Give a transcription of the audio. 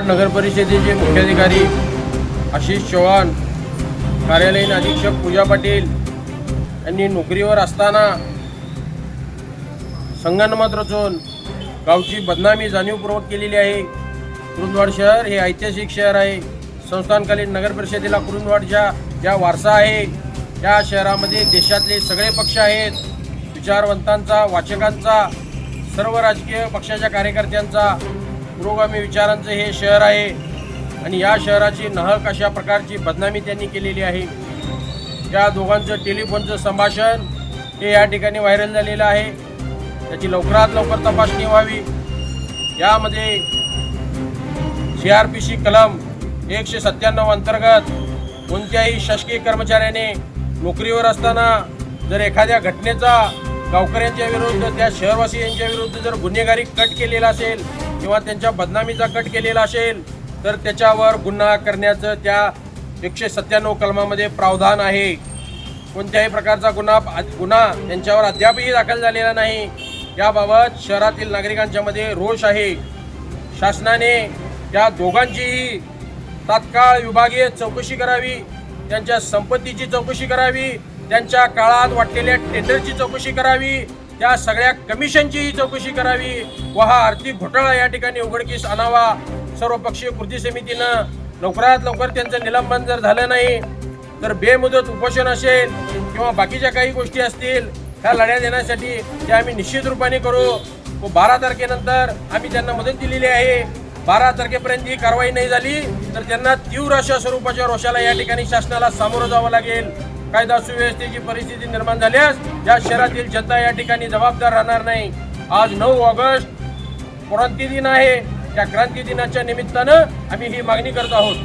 नगर परिषदेचे मुख्याधिकारी आशिष चव्हाण कार्यालयीन अधीक्षक पूजा पाटील यांनी नोकरीवर असताना संगणमत रचून गावची बदनामी जाणीवपूर्वक केलेली आहे. कुरुंदवाड शहर हे ऐतिहासिक शहर आहे. संस्थानकालीन नगर परिषदेला कुरुंदवाडच्या ज्या वारसा आहे त्या शहरामध्ये देशातले सगळे पक्ष आहेत. विचारवंतांचा वाचकांचा सर्व राजकीय पक्षाच्या कार्यकर्त्यांचा पुरोगामी विचारांचं हे शहर आहे. आणि या शहराची नाहक अशा प्रकारची बदनामी त्यांनी केलेली आहे. या दोघांचं टेलिफोनचं संभाषण हे या ठिकाणी व्हायरल झालेलं आहे. त्याची लवकरात लवकर तपासणी व्हावी. यामध्ये सी आर पी सी कलम एकशे सत्त्याण्णव अंतर्गत कोणत्याही शासकीय कर्मचाऱ्याने नोकरीवर असताना जर एखाद्या घटनेचा गावकऱ्यांच्या विरुद्ध त्या शहरवासियांच्या विरुद्ध जर गुन्हेगारी कट केलेला असेल किंवा त्यांच्या बदनामीचा कट केलेला असेल तर त्याच्यावर गुन्हा करण्याचं त्या एकशे सत्त्याण्णव कलमामध्ये प्रावधान आहे. कोणत्याही प्रकारचा गुन्हा गुन्हा त्यांच्यावर अद्यापही दाखल झालेला नाही. याबाबत शहरातील नागरिकांच्या मध्ये रोष आहे. शासनाने त्या दोघांचीही तात्काळ विभागीय चौकशी करावी त्यांच्या संपत्तीची चौकशी करावी त्यांच्या काळात वाटलेल्या टेंडरची चौकशी करावी त्या सगळ्या कमिशनचीही चौकशी करावी. व हा आर्थिक घोटाळा या ठिकाणी उघडकीस आणावा. सर्वपक्षीय कृती समितीनं लवकरात लवकर त्यांचं निलंबन जर झालं नाही तर बेमुदत उपोषण असेल किंवा बाकीच्या काही गोष्टी असतील ह्या लढ्या देण्यासाठी त्या आम्ही निश्चित रूपाने करू. व बारा तारखेनंतर आम्ही त्यांना मदत दिलेली आहे. बारा तारखेपर्यंत ही कारवाई नाही झाली तर त्यांना तीव्र अशा स्वरूपाच्या रोषाला या ठिकाणी शासनाला सामोरं जावं लागेल. कायदा सुव्यवस्थेची परिस्थिती निर्माण झाल्यास या शहरातील जनता या ठिकाणी जबाबदार राहणार नाही. आज नऊ ऑगस्ट क्रांती दिन आहे. त्या क्रांती दिनाच्या निमित्तानं आम्ही ही मागणी करत आहोत.